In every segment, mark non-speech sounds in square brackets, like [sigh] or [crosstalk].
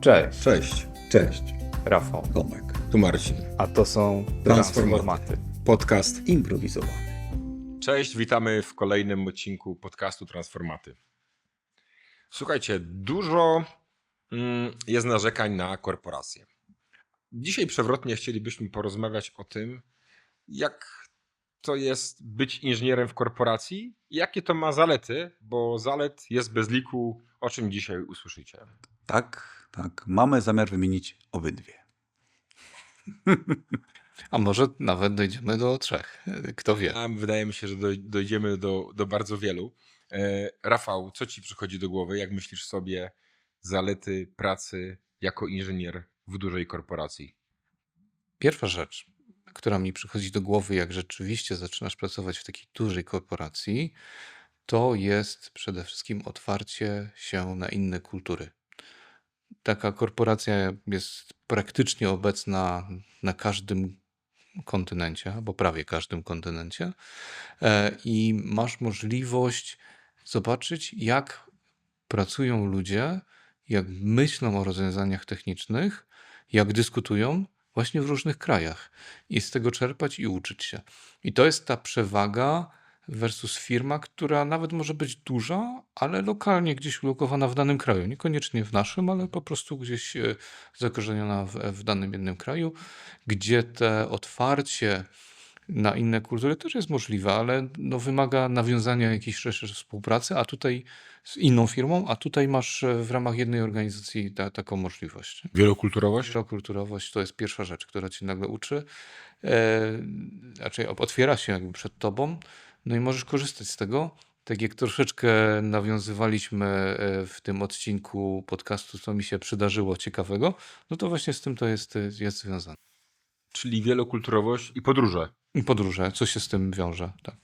Cześć, Cześć, Cześć, Rafał. Tomek. tu Marcin. A to są Transformaty. Podcast. Improwizowany. Cześć, witamy w kolejnym odcinku podcastu Transformaty. Słuchajcie, dużo mm, jest narzekań na korporacje. Dzisiaj przewrotnie chcielibyśmy porozmawiać o tym, jak to jest być inżynierem w korporacji i jakie to ma zalety, bo zalet jest bez liku, o czym dzisiaj usłyszycie. Tak, tak. Mamy zamiar wymienić obydwie. [laughs] A może nawet dojdziemy do trzech. Kto wie? A wydaje mi się, że doj- dojdziemy do, do bardzo wielu. E, Rafał, co ci przychodzi do głowy? Jak myślisz sobie zalety pracy jako inżynier w dużej korporacji? Pierwsza rzecz, która mi przychodzi do głowy, jak rzeczywiście zaczynasz pracować w takiej dużej korporacji, to jest przede wszystkim otwarcie się na inne kultury. Taka korporacja jest praktycznie obecna na każdym kontynencie, albo prawie każdym kontynencie, e, i masz możliwość zobaczyć, jak pracują ludzie, jak myślą o rozwiązaniach technicznych, jak dyskutują właśnie w różnych krajach i z tego czerpać i uczyć się. I to jest ta przewaga versus firma, która nawet może być duża, ale lokalnie gdzieś ulokowana w danym kraju. Niekoniecznie w naszym, ale po prostu gdzieś e, zakorzeniona w, w danym jednym kraju, gdzie te otwarcie na inne kultury też jest możliwe, ale no wymaga nawiązania jakiejś szerszej współpracy, a tutaj z inną firmą, a tutaj masz e, w ramach jednej organizacji ta, taką możliwość. Wielokulturowość? Wielokulturowość to jest pierwsza rzecz, która cię nagle uczy. E, raczej otwiera się jakby przed tobą, no i możesz korzystać z tego. Tak jak troszeczkę nawiązywaliśmy e, w tym odcinku podcastu, co mi się przydarzyło ciekawego, no to właśnie z tym to jest, jest związane. Czyli wielokulturowość i podróże. I podróże, co się z tym wiąże, tak.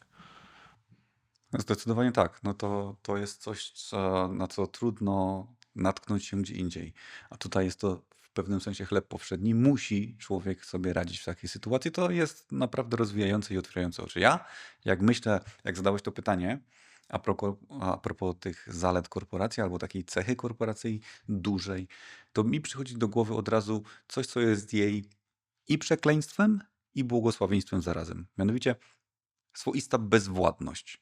Zdecydowanie tak. No to, to jest coś, co, na co trudno natknąć się gdzie indziej. A tutaj jest to pewnym sensie chleb powszedni. Musi człowiek sobie radzić w takiej sytuacji. To jest naprawdę rozwijające i otwierające oczy. Ja, jak myślę, jak zadałeś to pytanie, a propos, a propos tych zalet korporacji albo takiej cechy korporacji dużej, to mi przychodzi do głowy od razu coś, co jest jej i przekleństwem, i błogosławieństwem zarazem. Mianowicie swoista bezwładność.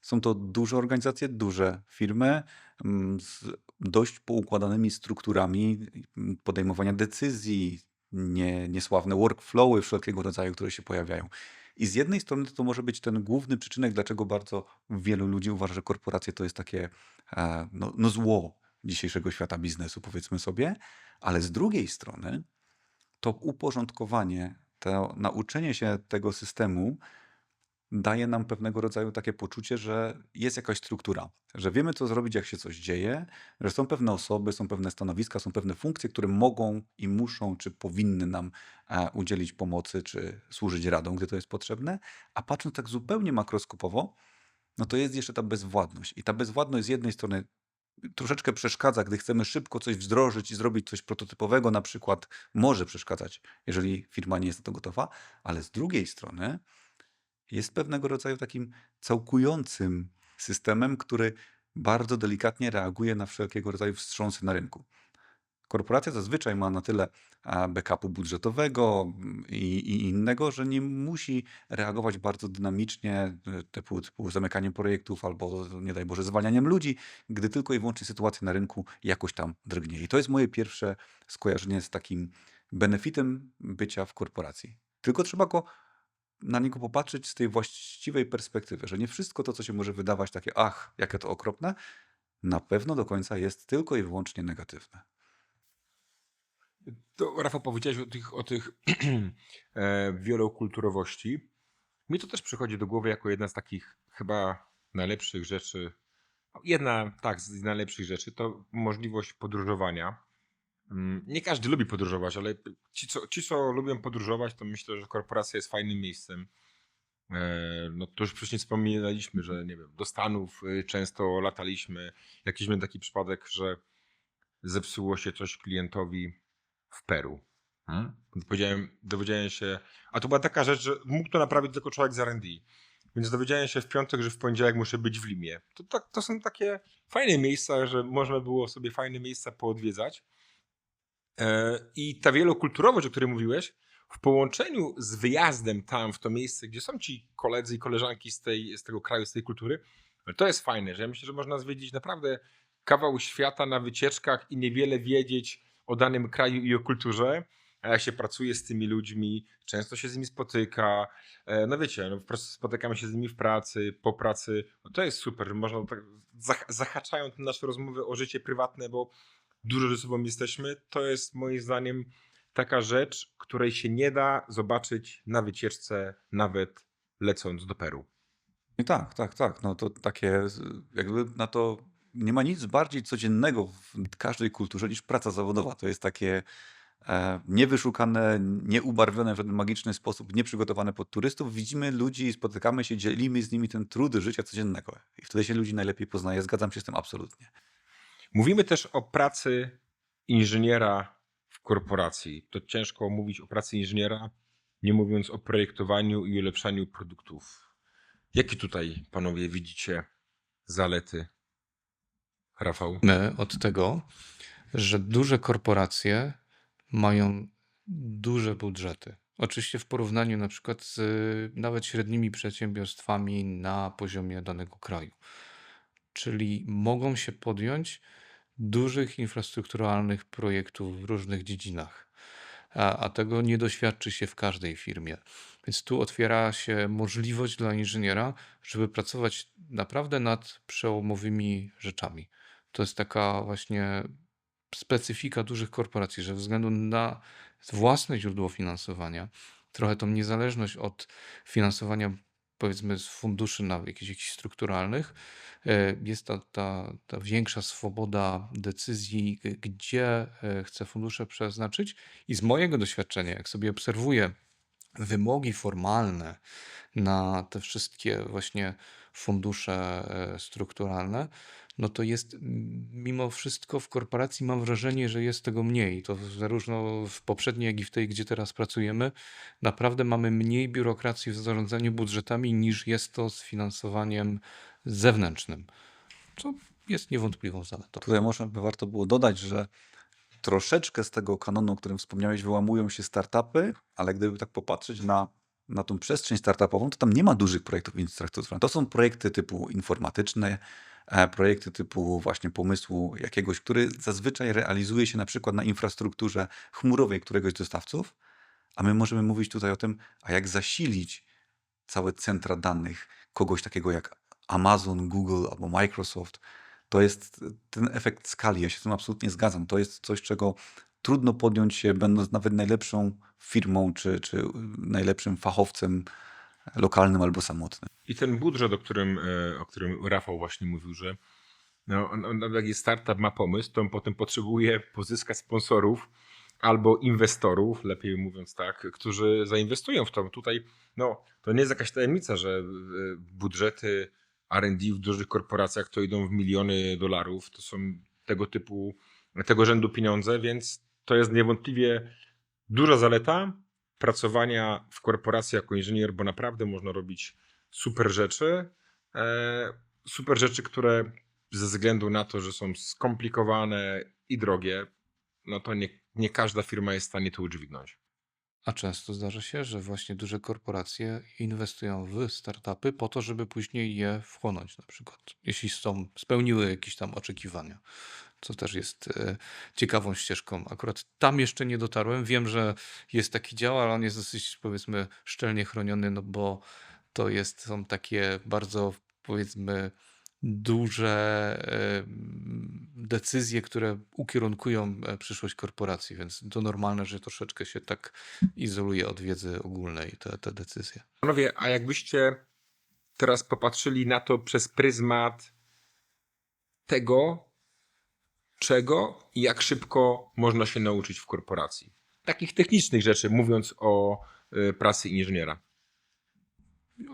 Są to duże organizacje, duże firmy mm, z dość poukładanymi strukturami mm, podejmowania decyzji, nie, niesławne workflowy wszelkiego rodzaju, które się pojawiają. I z jednej strony to może być ten główny przyczynek, dlaczego bardzo wielu ludzi uważa, że korporacje to jest takie e, no, no zło dzisiejszego świata biznesu, powiedzmy sobie, ale z drugiej strony to uporządkowanie, to nauczenie się tego systemu daje nam pewnego rodzaju takie poczucie, że jest jakaś struktura, że wiemy, co zrobić, jak się coś dzieje, że są pewne osoby, są pewne stanowiska, są pewne funkcje, które mogą i muszą, czy powinny nam e, udzielić pomocy, czy służyć radą, gdy to jest potrzebne. A patrząc tak zupełnie makroskopowo, no to jest jeszcze ta bezwładność. I ta bezwładność z jednej strony troszeczkę przeszkadza, gdy chcemy szybko coś wdrożyć i zrobić coś prototypowego, na przykład może przeszkadzać, jeżeli firma nie jest na to gotowa, ale z drugiej strony jest pewnego rodzaju takim całkującym systemem, który bardzo delikatnie reaguje na wszelkiego rodzaju wstrząsy na rynku. Korporacja zazwyczaj ma na tyle backupu budżetowego mm, i, i innego, że nie musi reagować bardzo dynamicznie, y, typu, typu zamykaniem projektów albo, nie daj Boże, zwalnianiem ludzi, gdy tylko i wyłącznie sytuacja na rynku jakoś tam drgnie. I to jest moje pierwsze skojarzenie z takim benefitem bycia w korporacji. Tylko trzeba go na niego popatrzeć z tej właściwej perspektywy, że nie wszystko to, co się może wydawać takie, ach, jakie to okropne, na pewno do końca jest tylko i wyłącznie negatywne. To Rafał powiedziałeś o tych, o tych [clears throat] e, wielokulturowości. Mi to też przychodzi do głowy jako jedna z takich chyba najlepszych rzeczy. Jedna, tak, z najlepszych rzeczy to możliwość podróżowania. Mm, Nie każdy lubi podróżować, ale ci co, ci, co lubią podróżować, to myślę, że korporacja jest fajnym miejscem. E, No to już wcześniej wspominaliśmy, że nie wiem, do Stanów y, często lataliśmy. Jakiś miałem taki przypadek, że zepsuło się coś klientowi w Peru. Hmm? Dowiedziałem, się, a to była taka rzecz, że mógł to naprawić tylko człowiek z R&D. Więc dowiedziałem się w piątek, że w poniedziałek muszę być w Limie. To, tak, to są takie fajne miejsca, że można było sobie fajne miejsca poodwiedzać. E, I ta wielokulturowość, o której mówiłeś, w połączeniu z wyjazdem tam, w to miejsce, gdzie są ci koledzy i koleżanki z, tej, z tego kraju, z tej kultury, to jest fajne, że ja myślę, że można zwiedzić naprawdę kawał świata na wycieczkach i niewiele wiedzieć o danym kraju i o kulturze. A jak się pracuje z tymi ludźmi, często się z nimi spotyka. E, no wiecie, no po prostu spotykamy się z nimi w pracy, po pracy. No to jest super, można tak zah- zahaczają te nasze rozmowy o życie prywatne, bo dużo ze sobą jesteśmy. To jest moim zdaniem taka rzecz, której się nie da zobaczyć na wycieczce, nawet lecąc do Peru. I tak, tak, tak. No to takie, jakby na to nie ma nic bardziej codziennego w każdej kulturze niż praca zawodowa. To jest takie e, niewyszukane, nieubarwione w żaden magiczny sposób, nieprzygotowane pod turystów. Widzimy ludzi, spotykamy się, dzielimy z nimi ten trud życia codziennego. I wtedy się ludzi najlepiej poznaje. Zgadzam się z tym absolutnie. Mówimy też o pracy inżyniera w korporacji. To ciężko mówić o pracy inżyniera, nie mówiąc o projektowaniu i ulepszaniu produktów. Jakie tutaj, panowie, widzicie zalety? Rafał? My od tego, że duże korporacje mają duże budżety. Oczywiście w porównaniu na przykład z y, nawet średnimi przedsiębiorstwami na poziomie danego kraju. Czyli mogą się podjąć dużych infrastrukturalnych projektów w różnych dziedzinach. A, a tego nie doświadczy się w każdej firmie. Więc tu otwiera się możliwość dla inżyniera, żeby pracować naprawdę nad przełomowymi rzeczami. To jest taka właśnie specyfika dużych korporacji, że ze względu na własne źródło finansowania, trochę tą niezależność od finansowania powiedzmy z funduszy na jakichś, jakichś strukturalnych, e, jest ta, ta, ta większa swoboda decyzji, gdzie e, chce fundusze przeznaczyć. I z mojego doświadczenia, jak sobie obserwuję wymogi formalne na te wszystkie właśnie fundusze e, strukturalne, no to jest mimo wszystko w korporacji mam wrażenie, że jest tego mniej. To zarówno w poprzedniej, jak i w tej, gdzie teraz pracujemy, naprawdę mamy mniej biurokracji w zarządzaniu budżetami niż jest to z finansowaniem zewnętrznym, co jest niewątpliwą zaletą. Tutaj może by warto było dodać, że troszeczkę z tego kanonu, o którym wspomniałeś, wyłamują się startupy, ale gdyby tak popatrzeć na, na tą przestrzeń startupową, to tam nie ma dużych projektów infrastrukturalnych. To są projekty typu informatyczne, e, projekty typu właśnie pomysłu jakiegoś, który zazwyczaj realizuje się na przykład na infrastrukturze chmurowej któregoś z dostawców, a my możemy mówić tutaj o tym, a jak zasilić całe centra danych kogoś takiego jak Amazon, Google albo Microsoft, to jest ten efekt skali. Ja się z tym absolutnie zgadzam. To jest coś, czego trudno podjąć się, będąc nawet najlepszą firmą czy, czy najlepszym fachowcem lokalnym albo samotnym. I ten budżet, o którym, e, o którym Rafał właśnie mówił, że no, jak startup ma pomysł, to on potem potrzebuje pozyskać sponsorów albo inwestorów, lepiej mówiąc tak, którzy zainwestują w to. Tutaj no, to nie jest jakaś tajemnica, że e, budżety R&D w dużych korporacjach to idą w miliony dolarów. To są tego typu, tego rzędu pieniądze, więc to jest niewątpliwie duża zaleta pracowania w korporacji jako inżynier, bo naprawdę można robić super rzeczy. E, super rzeczy, które ze względu na to, że są skomplikowane i drogie, no to nie, nie każda firma jest w stanie to udźwignąć. A często zdarza się, że właśnie duże korporacje inwestują w startupy po to, żeby później je wchłonąć, na przykład, jeśli są, spełniły jakieś tam oczekiwania, co też jest e, ciekawą ścieżką. Akurat tam jeszcze nie dotarłem. Wiem, że jest taki dział, ale on jest dosyć, powiedzmy, szczelnie chroniony, no bo to jest, są takie bardzo, powiedzmy, duże e, decyzje, które ukierunkują e, przyszłość korporacji, więc to normalne, że troszeczkę się tak izoluje od wiedzy ogólnej te, te decyzje. Panowie, a jakbyście teraz popatrzyli na to przez pryzmat tego, czego i jak szybko można się nauczyć w korporacji. Takich technicznych rzeczy, mówiąc o y, pracy inżyniera.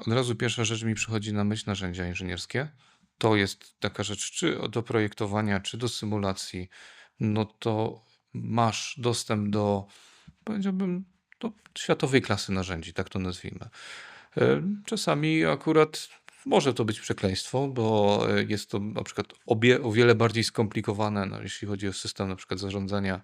Od razu pierwsza rzecz mi przychodzi na myśl narzędzia inżynierskie. To jest taka rzecz, czy do projektowania, czy do symulacji, no to masz dostęp do, powiedziałbym, do światowej klasy narzędzi, tak to nazwijmy. E, Czasami akurat Może to być przekleństwo, bo e, jest to na przykład obie, o wiele bardziej skomplikowane, no, jeśli chodzi o system na przykład zarządzania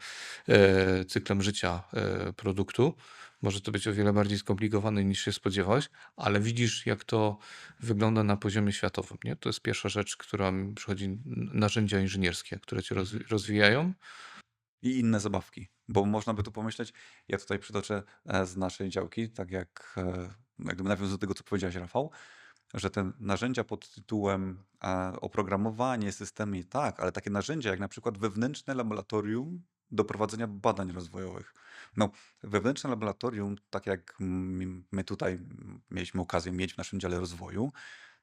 e, cyklem życia e, produktu. Może to być o wiele bardziej skomplikowane niż się spodziewałeś, ale widzisz, jak to wygląda na poziomie światowym. Nie? To jest pierwsza rzecz, która mi przychodzi, narzędzia inżynierskie, które cię rozwi- rozwijają. I inne zabawki, bo można by tu pomyśleć, ja tutaj przytoczę e, z naszej działki, tak jak, e, jak nawiązując do tego, co powiedziałeś Rafał, że te narzędzia pod tytułem oprogramowanie, systemy, tak, ale takie narzędzia jak na przykład wewnętrzne laboratorium do prowadzenia badań rozwojowych. No, wewnętrzne laboratorium, tak jak my tutaj mieliśmy okazję mieć w naszym dziale rozwoju,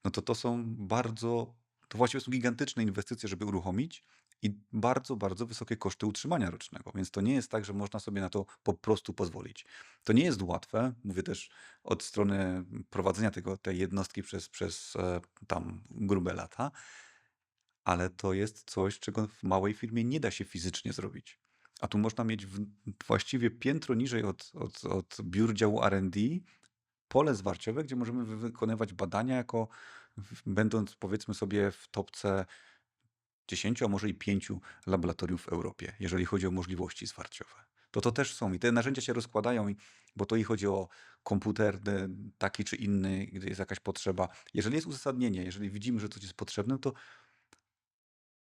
no to to są bardzo, to właściwie są gigantyczne inwestycje, żeby uruchomić i bardzo, bardzo wysokie koszty utrzymania rocznego. Więc to nie jest tak, że można sobie na to po prostu pozwolić. To nie jest łatwe. Mówię też od strony prowadzenia tego, tej jednostki przez, przez e, tam grube lata, ale to jest coś, czego w małej firmie nie da się fizycznie zrobić. A tu można mieć właściwie piętro niżej od, od, od biur działu R&D pole zwarciowe, gdzie możemy wy- wykonywać badania jako będąc powiedzmy sobie w topce 10, a może i 5 laboratoriów w Europie, jeżeli chodzi o możliwości zwarciowe. To to też są i te narzędzia się rozkładają, bo to i chodzi o komputer e, taki czy inny, gdy jest jakaś potrzeba. Jeżeli jest uzasadnienie, jeżeli widzimy, że coś jest potrzebne, to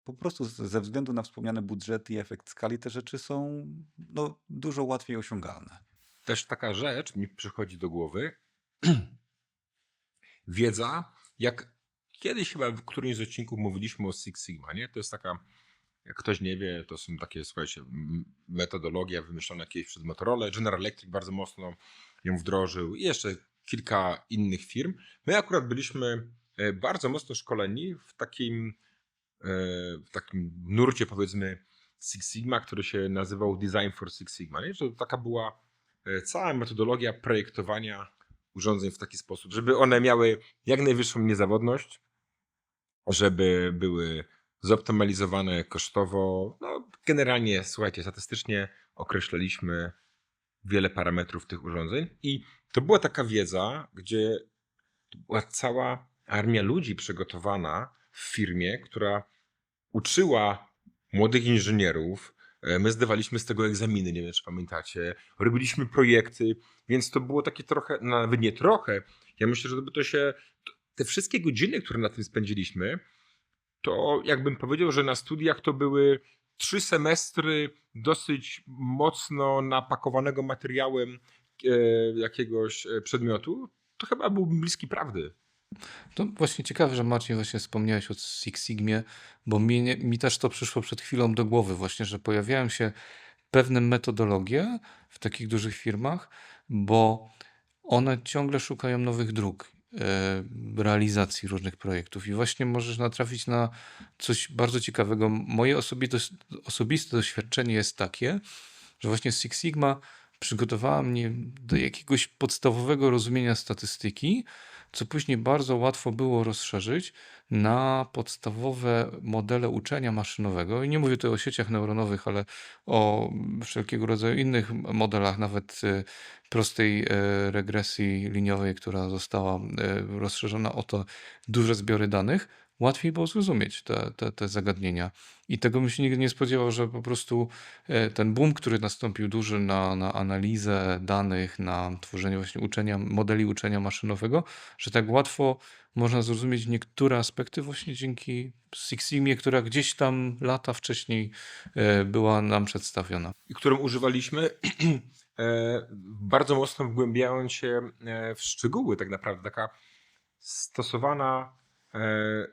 po prostu ze względu na wspomniane budżety i efekt skali te rzeczy są no, dużo łatwiej osiągalne. Też taka rzecz mi przychodzi do głowy. [clears throat] Wiedza, jak kiedyś chyba w którymś z odcinków mówiliśmy o Six Sigma, nie? To jest taka, jak ktoś nie wie, to są takie, słuchajcie, metodologia wymyślona kiedyś przez Motorola. General Electric bardzo mocno ją wdrożył i jeszcze kilka innych firm. My akurat byliśmy e, bardzo mocno szkoleni w takim, e, w takim nurcie, powiedzmy, Six Sigma, który się nazywał Design for Six Sigma. Nie? To taka była e, cała metodologia projektowania urządzeń w taki sposób, żeby one miały jak najwyższą niezawodność, żeby były zoptymalizowane kosztowo. No, generalnie, słuchajcie, statystycznie określaliśmy wiele parametrów tych urządzeń i to była taka wiedza, gdzie była cała armia ludzi przygotowana w firmie, która uczyła młodych inżynierów. E, My zdawaliśmy z tego egzaminy, nie wiem czy pamiętacie. Robiliśmy projekty, więc to było takie trochę, nawet nie trochę. Ja myślę, że to by to się. Te wszystkie godziny, które na tym spędziliśmy, to jakbym powiedział, że na studiach to były trzy semestry dosyć mocno napakowanego materiałem e, jakiegoś e, przedmiotu, to chyba byłbym bliski prawdy. To właśnie ciekawe, że Marcin właśnie wspomniałeś o Six Sigmie, bo mi, nie- mi też to przyszło przed chwilą do głowy właśnie, że pojawiają się pewne metodologie w takich dużych firmach, bo one ciągle szukają nowych dróg realizacji różnych projektów i właśnie możesz natrafić na coś bardzo ciekawego. Moje osobiste, osobiste doświadczenie jest takie, że właśnie Six Sigma przygotowała mnie do jakiegoś podstawowego rozumienia statystyki, co później bardzo łatwo było rozszerzyć na podstawowe modele uczenia maszynowego. I nie mówię tutaj o sieciach neuronowych, ale o wszelkiego rodzaju innych modelach, nawet e, prostej e, regresji liniowej, która została e, rozszerzona o to duże zbiory danych. Łatwiej było zrozumieć te, te, te zagadnienia. I tego bym się nigdy nie spodziewał, że po prostu e, ten boom, który nastąpił duży na, na analizę danych, na tworzenie właśnie uczenia, modeli uczenia maszynowego, że tak łatwo można zrozumieć niektóre aspekty właśnie dzięki Six która gdzieś tam lata wcześniej e, była nam przedstawiona. i którą używaliśmy, [clears throat] e, bardzo mocno wgłębiając się w szczegóły, tak naprawdę taka stosowana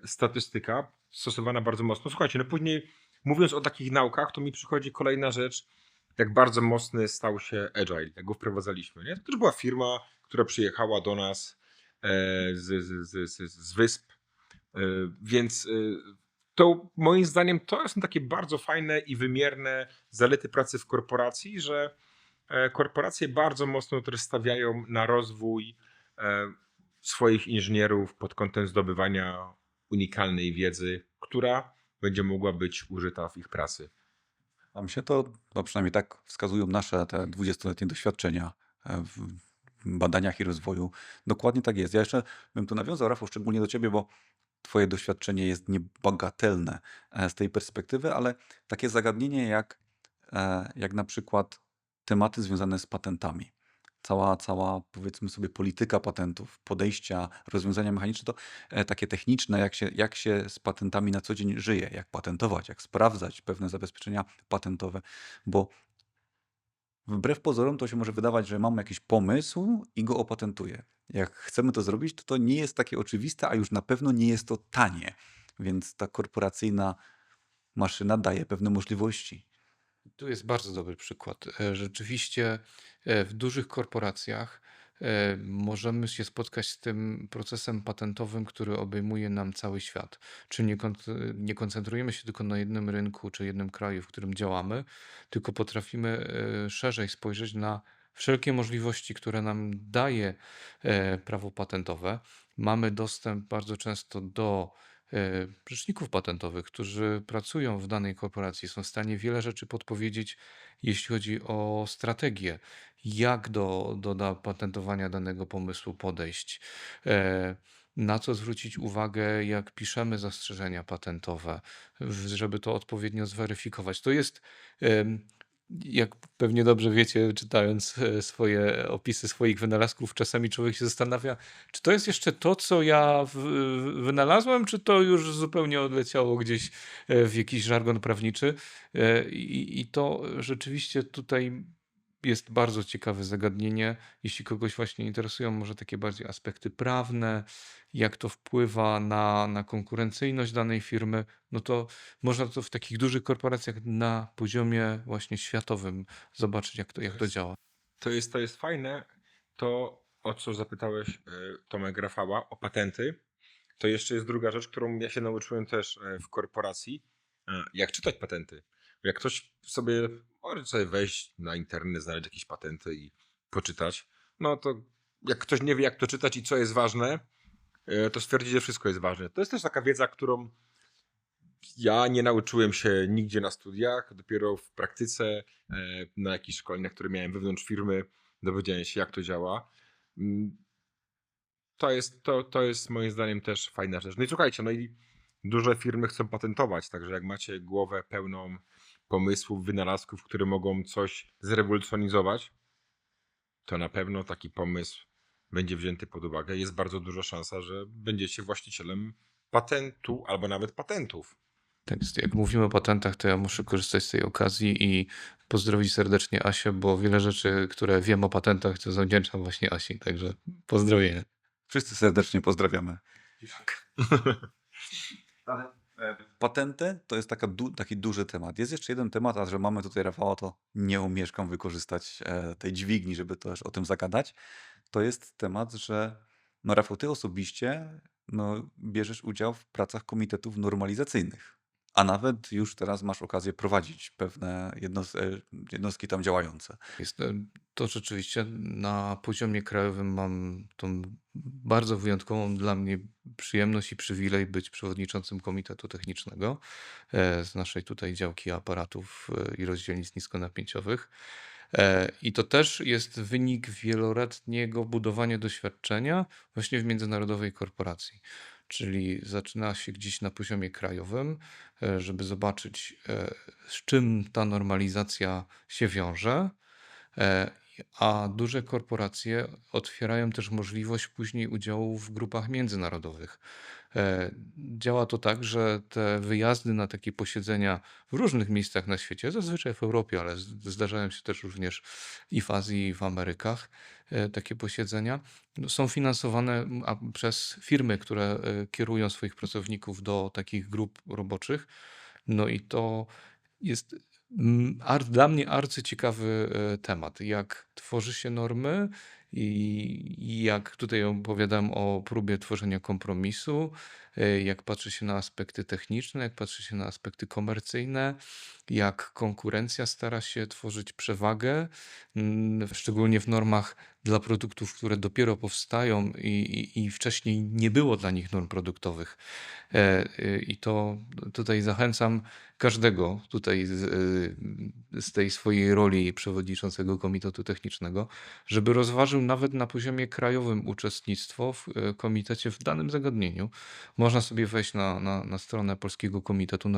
statystyka, stosowana bardzo mocno. Słuchajcie, no później mówiąc o takich naukach, to mi przychodzi kolejna rzecz, jak bardzo mocny stał się Agile, jak go wprowadzaliśmy. Nie? To też była firma, która przyjechała do nas e, z, z, z, z, wysp, e, więc e, to moim zdaniem to są takie bardzo fajne i wymierne zalety pracy w korporacji, że e, korporacje bardzo mocno też stawiają na rozwój e, swoich inżynierów pod kątem zdobywania unikalnej wiedzy, która będzie mogła być użyta w ich pracy. Nam się to, no przynajmniej tak wskazują nasze te 20-letnie doświadczenia e, w, badaniach i rozwoju. Dokładnie tak jest. Ja jeszcze bym tu nawiązał, Rafał, szczególnie do ciebie, bo twoje doświadczenie jest niebagatelne e, z tej perspektywy, ale takie zagadnienie jak, e, jak na przykład tematy związane z patentami. Cała, cała, powiedzmy sobie, polityka patentów, podejścia, rozwiązania mechaniczne, to e, takie techniczne, jak się, jak się z patentami na co dzień żyje, jak patentować, jak sprawdzać pewne zabezpieczenia patentowe, bo wbrew pozorom to się może wydawać, że mamy jakiś pomysł i go opatentuję. Jak chcemy to zrobić, to to nie jest takie oczywiste, a już na pewno nie jest to tanie. Więc ta korporacyjna maszyna daje pewne możliwości. Tu jest bardzo dobry przykład. E, Rzeczywiście e, w dużych korporacjach e, możemy się spotkać z tym procesem patentowym, który obejmuje nam cały świat. Czyli nie, kon- nie koncentrujemy się tylko na jednym rynku czy jednym kraju, w którym działamy, tylko potrafimy szerzej spojrzeć na wszelkie możliwości, które nam daje prawo patentowe. Mamy dostęp bardzo często do e, rzeczników patentowych, którzy pracują w danej korporacji, są w stanie wiele rzeczy podpowiedzieć, jeśli chodzi o strategię, jak do, do, do patentowania danego pomysłu podejść, e, na co zwrócić uwagę, jak piszemy zastrzeżenia patentowe, żeby to odpowiednio zweryfikować. To jest. Jak pewnie dobrze wiecie, czytając e, swoje opisy swoich wynalazków, czasami człowiek się zastanawia, czy to jest jeszcze to, co ja w, w- wynalazłem, czy to już zupełnie odleciało gdzieś e, w jakiś żargon prawniczy. E, I, i to rzeczywiście tutaj jest bardzo ciekawe zagadnienie. Jeśli kogoś właśnie interesują może takie bardziej aspekty prawne, jak to wpływa na, na konkurencyjność danej firmy, no to można to w takich dużych korporacjach na poziomie właśnie światowym zobaczyć, jak to, jak to działa. To jest, to jest fajne, to o co zapytałeś e, Tomek Rafała, o patenty, to jeszcze jest druga rzecz, którą ja się nauczyłem też e, w korporacji, e, jak czytać patenty. Jak ktoś sobie może sobie wejść na internet, znaleźć jakieś patenty i poczytać, no to jak ktoś nie wie, jak to czytać i co jest ważne, e, to stwierdzi, że wszystko jest ważne. To jest też taka wiedza, którą ja nie nauczyłem się nigdzie na studiach, dopiero w praktyce, e, na jakichś szkoleniach, które miałem wewnątrz firmy, dowiedziałem się, jak to działa. Mm, To jest, to, to jest moim zdaniem też fajna rzecz. No i słuchajcie, no i duże firmy chcą patentować, także jak macie głowę pełną pomysłów, wynalazków, które mogą coś zrewolucjonizować, to na pewno taki pomysł będzie wzięty pod uwagę. Jest bardzo duża szansa, że będziecie właścicielem patentu albo nawet patentów. Tak jest. Jak mówimy o patentach, to ja muszę korzystać z tej okazji i pozdrowić serdecznie Asię, bo wiele rzeczy, które wiem o patentach, to zawdzięczam właśnie Asi. Także pozdrowienia. Wszyscy serdecznie pozdrawiamy. [laughs] Ale e, patenty to jest taka du taki duży temat. Jest jeszcze jeden temat, a że mamy tutaj Rafała, to nie umieszkam wykorzystać e, tej dźwigni, żeby też o tym zagadać. To jest temat, że no Rafał, ty osobiście no, bierzesz udział w pracach komitetów normalizacyjnych, a nawet już teraz masz okazję prowadzić pewne e, jednostki tam działające. Jest e, to rzeczywiście na poziomie krajowym mam tą bardzo wyjątkową dla mnie przyjemność i przywilej być przewodniczącym Komitetu Technicznego e, z naszej tutaj działki aparatów e, i rozdzielnic niskonapięciowych. E, I to też jest wynik wieloletniego budowania doświadczenia właśnie w międzynarodowej korporacji. Czyli zaczyna się gdzieś na poziomie krajowym, żeby zobaczyć, z czym ta normalizacja się wiąże. A duże korporacje otwierają też możliwość później udziału w grupach międzynarodowych. E, Działa to tak, że te wyjazdy na takie posiedzenia w różnych miejscach na świecie, zazwyczaj w Europie, ale zdarzają się też również i w Azji, i w Amerykach, e, takie posiedzenia, no, są finansowane przez firmy, które e, kierują swoich pracowników do takich grup roboczych. No i to jest mm, ar, dla mnie arcyciekawy e, temat, jak tworzy się normy i, i jak tutaj opowiadam o próbie tworzenia kompromisu, jak patrzy się na aspekty techniczne, jak patrzy się na aspekty komercyjne, jak konkurencja stara się tworzyć przewagę, szczególnie w normach dla produktów, które dopiero powstają i, i, i wcześniej nie było dla nich norm produktowych. E, e, I to tutaj zachęcam każdego tutaj z, e, z tej swojej roli przewodniczącego Komitetu Technicznego, żeby rozważył nawet na poziomie krajowym uczestnictwo w e, komitecie w danym zagadnieniu. Można sobie wejść na, na, na stronę Polskiego Komitetu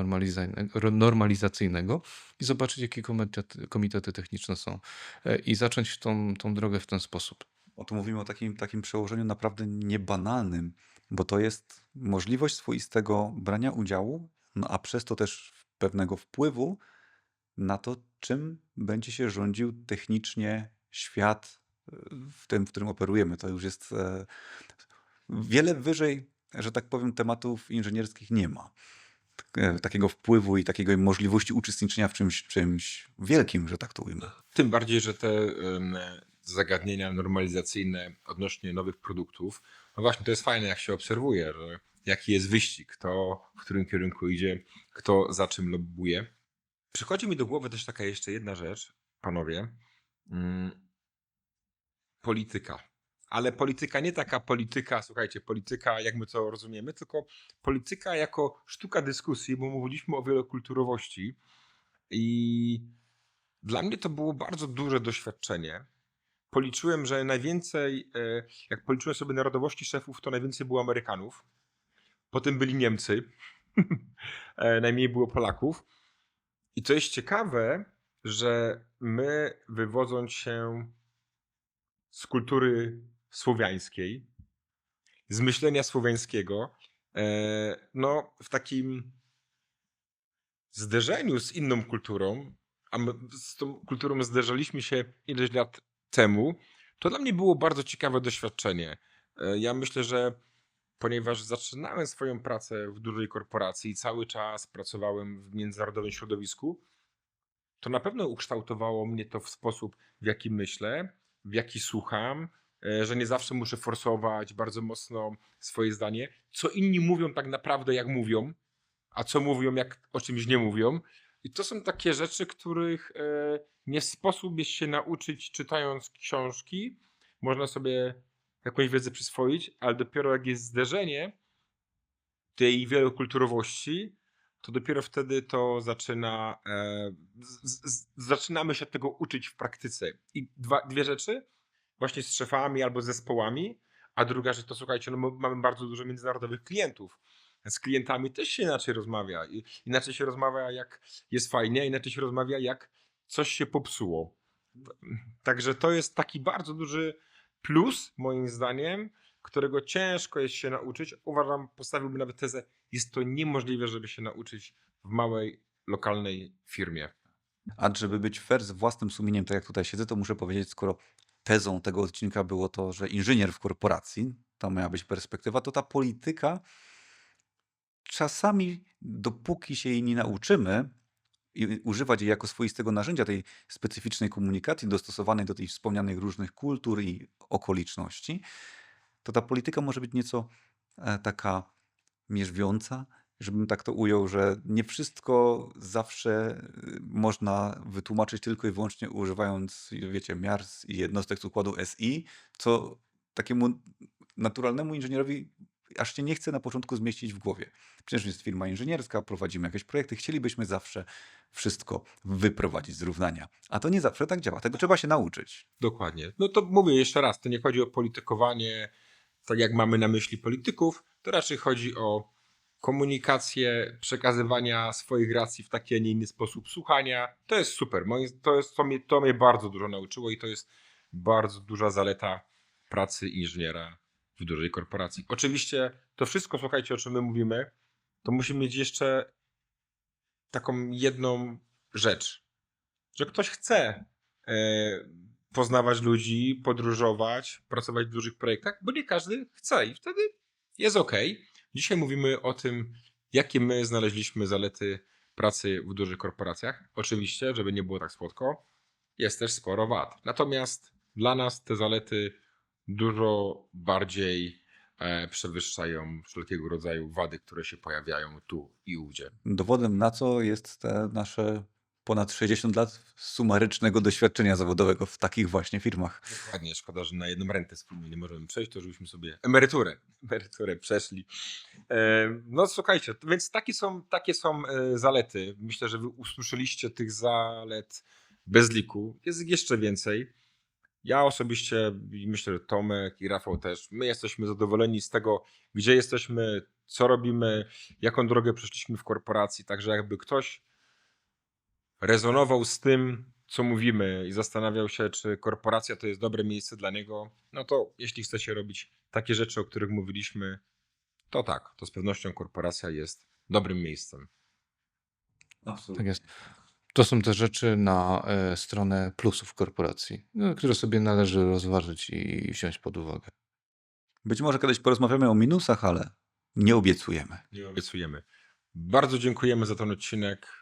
Normalizacyjnego, i zobaczyć, jakie komitety, komitety techniczne są e, i zacząć tą, tą drogę w ten sposób. O tu mówimy o takim, takim przełożeniu naprawdę niebanalnym, bo to jest możliwość swoistego brania udziału, no a przez to też pewnego wpływu na to, czym będzie się rządził technicznie świat e, w tym, w którym operujemy. To już jest e, wiele wyżej, że tak powiem, tematów inżynierskich nie ma. E, Takiego wpływu i takiej możliwości uczestniczenia w czymś, czymś wielkim, że tak to ujmę. Tym bardziej, że te zagadnienia normalizacyjne odnośnie nowych produktów, no właśnie to jest fajne, jak się obserwuje, że jaki jest wyścig, kto w którym kierunku idzie, kto za czym lobbuje. Przychodzi mi do głowy też taka jeszcze jedna rzecz, panowie. Mm, polityka. Ale polityka nie taka polityka, słuchajcie, polityka, jak my to rozumiemy, tylko polityka jako sztuka dyskusji, bo mówiliśmy o wielokulturowości. I dla mnie to było bardzo duże doświadczenie. Policzyłem, że najwięcej, e, jak policzyłem sobie narodowości szefów, to najwięcej było Amerykanów. Potem byli Niemcy. [laughs] E, Najmniej było Polaków. I to jest ciekawe, że my, wywodząc się z kultury słowiańskiej, z myślenia słowiańskiego, e, no w takim zderzeniu z inną kulturą, a my z tą kulturą zderzaliśmy się ileś lat temu, to dla mnie było bardzo ciekawe doświadczenie. E, Ja myślę, że ponieważ zaczynałem swoją pracę w dużej korporacji i cały czas pracowałem w międzynarodowym środowisku, to na pewno ukształtowało mnie to w sposób, w jaki myślę, w jaki słucham, że nie zawsze muszę forsować bardzo mocno swoje zdanie, co inni mówią tak naprawdę jak mówią, a co mówią jak o czymś nie mówią. I to są takie rzeczy, których e, nie sposób jest się nauczyć czytając książki. Można sobie jakąś wiedzę przyswoić, ale dopiero jak jest zderzenie tej wielokulturowości, to dopiero wtedy to zaczyna, e, z, z, zaczynamy się tego uczyć w praktyce. I dwa, dwie rzeczy, właśnie z szefami albo z zespołami, a druga rzecz to słuchajcie, no my mamy bardzo dużo międzynarodowych klientów. Z klientami też się inaczej rozmawia. Inaczej się rozmawia, jak jest fajnie, a inaczej się rozmawia, jak coś się popsuło. Także to jest taki bardzo duży plus, moim zdaniem, którego ciężko jest się nauczyć. Uważam, postawiłbym nawet tezę, jest to niemożliwe, żeby się nauczyć w małej, lokalnej firmie. A żeby być fair z własnym sumieniem, tak jak tutaj siedzę, to muszę powiedzieć, skoro tezą tego odcinka było to, że inżynier w korporacji, to miała być perspektywa, to ta polityka czasami, dopóki się jej nie nauczymy i używać jej jako swoistego narzędzia tej specyficznej komunikacji dostosowanej do tych wspomnianych różnych kultur i okoliczności, to ta polityka może być nieco e, taka mierzwiąca, żebym tak to ujął, że nie wszystko zawsze y, można wytłumaczyć tylko i wyłącznie używając, wiecie, miar i jednostek z układu SI, co takiemu naturalnemu inżynierowi aż się nie chce na początku zmieścić w głowie. Przecież jest firma inżynierska, prowadzimy jakieś projekty, chcielibyśmy zawsze wszystko wyprowadzić z równania. A to nie zawsze tak działa. Tego trzeba się nauczyć. Dokładnie. No to mówię jeszcze raz, to nie chodzi o politykowanie, tak jak mamy na myśli polityków, to raczej chodzi o komunikację, przekazywania swoich racji w taki, a nie inny sposób słuchania. To jest super. To, jest, to, mnie, to mnie bardzo dużo nauczyło i to jest bardzo duża zaleta pracy inżyniera w dużej korporacji. Oczywiście to wszystko, słuchajcie, o czym my mówimy, to musimy mieć jeszcze taką jedną rzecz, że ktoś chce e, poznawać ludzi, podróżować, pracować w dużych projektach, bo nie każdy chce i wtedy jest ok. Dzisiaj mówimy o tym, jakie my znaleźliśmy zalety pracy w dużych korporacjach. Oczywiście, żeby nie było tak słodko, jest też sporo wad. Natomiast dla nas te zalety dużo bardziej e, przewyższają wszelkiego rodzaju wady, które się pojawiają tu i ówdzie. Dowodem na co jest te nasze ponad 60 lat sumarycznego doświadczenia zawodowego w takich właśnie firmach. Dokładnie, szkoda, że na jedną rentę wspólnie nie możemy przejść, to żebyśmy sobie emeryturę, emeryturę przeszli. E, no słuchajcie, więc takie są, takie są e, zalety. Myślę, że wy usłyszeliście tych zalet bez liku. Jest jeszcze więcej. Ja osobiście i myślę, że Tomek i Rafał też, my jesteśmy zadowoleni z tego, gdzie jesteśmy, co robimy, jaką drogę przeszliśmy w korporacji. Także jakby ktoś rezonował z tym, co mówimy i zastanawiał się, czy korporacja to jest dobre miejsce dla niego, no to jeśli chcecie robić takie rzeczy, o których mówiliśmy, to tak, to z pewnością korporacja jest dobrym miejscem. Tak jest. To są te rzeczy na e, stronę plusów korporacji, no, które sobie należy rozważyć i wziąć pod uwagę. Być może kiedyś porozmawiamy o minusach, ale nie obiecujemy. Nie obiecujemy. Bardzo dziękujemy za ten odcinek